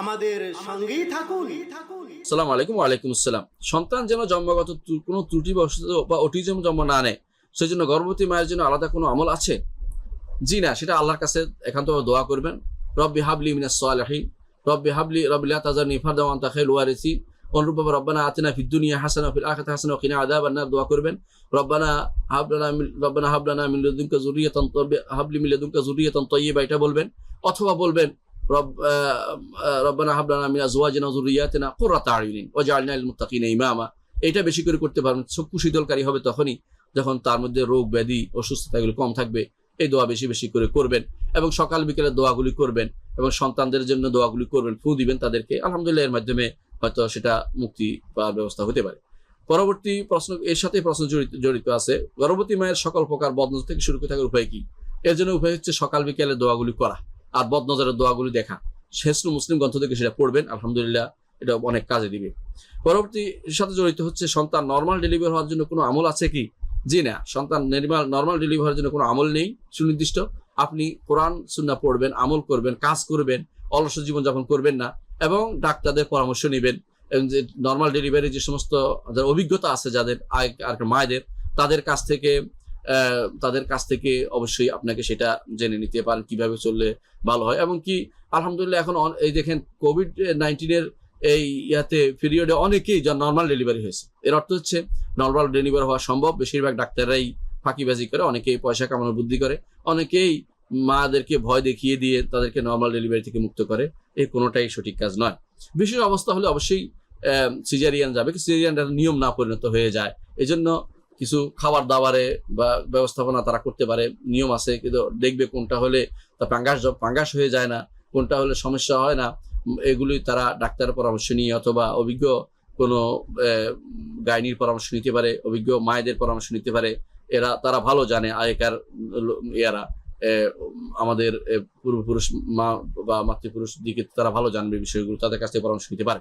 আমাদের সন্তান যেন জন্মগত কোনো ত্রুটি বা জন্ম না নেয়, সেজন্য গর্ভবতী মায়ের জন্য আলাদা কোনো আমল আছে? জি না, সেটা আল্লাহর কাছে একান্তভাবে দোয়া করবেন। রব্বি হাবলি মিনাস রব্বি হাবলি রব্বি লা তাজারনি ফারদা ওয়া আনতা খায়রুল ওয়ারিসিন। অনুরূপভাবে রব্বানা আতিনা ফিদ দুনিয়া হাসানা, ফিল হাসানা দোয়া করবেন। রব্বানা হাব লানা মিন- রব্বানা হাব লানা লাদুনকা যুররিয়াতান তাইয়্যিবা হাবলি এটা বলবেন। অথবা বলবেন রব্বানা হাব লানা মিন লিল মুত্তাকিনা ইমামা। এটা বেশি করে করতে পারবেন, চক্ষু শীতলকারী হবে তখনই, যখন তার মধ্যে রোগ, ব্যাধি, অসুস্থতা এগুলো কম থাকবে। এই দোয়া বেশি বেশি করে করবেন এবং সকাল বিকেলে দোয়াগুলি করবেন এবং সন্তানদের জন্য দোয়াগুলি করবেন, ফু দিবেন তাদেরকে। আলহামদুলিল্লাহ, এর মাধ্যমে হয়তো সেটা মুক্তি পাওয়ার ব্যবস্থা হতে পারে। পরবর্তী প্রশ্ন, এর সাথে প্রশ্ন জড়িত জড়িত আছে, গর্ভবতী মায়ের সকল প্রকার বদনজর থেকে শুরু করে থাকার উপায় কি? এর জন্য উপায় হচ্ছে সকাল বিকেলে দোয়াগুলি করা আর বদনজরের দোয়াগুলি দেখা। শেষ মুসলিম গ্রন্থ থেকে সেটা পড়বেন, আলহামদুলিল্লাহ এটা অনেক কাজে দিবে। পরবর্তী সাথে জড়িত হচ্ছে সন্তান নর্মাল ডেলিভারি হওয়ার জন্য কোনো আমল আছে কি? জি না, সন্তান নর্মাল নর্মাল ডেলিভারি হওয়ার জন্য কোনো আমল নেই, সুনির্দিষ্ট। আপনি কোরআন সুন্না পড়বেন, আমল করবেন, কাজ করবেন অলস জীবনযাপন করবেন না এবং ডাক্তারদের পরামর্শ নেবেন। যে নর্মাল ডেলিভারি যে সমস্ত যাদের অভিজ্ঞতা আছে, যাদের আর মায়েদের, তাদের কাছ থেকে তাদের কাছ থেকে অবশ্যই আপনাকে সেটা জেনে নিতে পারেন, কীভাবে চললে ভালো হয়। এবং কি, আলহামদুলিল্লাহ এখন এই দেখেন কোভিড নাইন্টিনের এই ইয়াতে পিরিয়ডে অনেকেই যা নর্মাল ডেলিভারি হয়েছে। এর অর্থ হচ্ছে নর্মাল ডেলিভারি হওয়া সম্ভব। বেশিরভাগ ডাক্তাররাই ফাঁকিবাজি করে, অনেকেই পয়সা কামানোর বুদ্ধি করে, অনেকেই মাদেরকে ভয় দেখিয়ে দিয়ে তাদেরকে নর্মাল ডেলিভারি থেকে মুক্ত করে এই কোনোটাই সঠিক কাজ নয়। বিশেষ অবস্থা হলে অবশ্যই সিজারিয়ান যাবে। সিজারিয়ানটা নিয়ম না পরিণত হয়ে যায়। এজন্য কিছু খাবার দাবারে বা ব্যবস্থাপনা তারা করতে পারে নিয়ম আছে। কিন্তু দেখবে কোনটা হলে তা পাঙ্গাস পাঙ্গাস হয়ে যায় না কোনটা হলে সমস্যা হয় না এগুলি তারা ডাক্তারের পরামর্শ নিয়ে অথবা অভিজ্ঞ কোনো গাইনির পরামর্শ নিতে পারে অভিজ্ঞ মায়েদের পরামর্শ নিতে পারে। এরা তারা ভালো জানে আগেকার আহ, আমাদের পূর্বপুরুষ মা বা মাতৃপুরুষ দিকে তারা ভালো জানবে বিষয়গুলো, তাদের কাছ থেকে পরামর্শ নিতে পারে।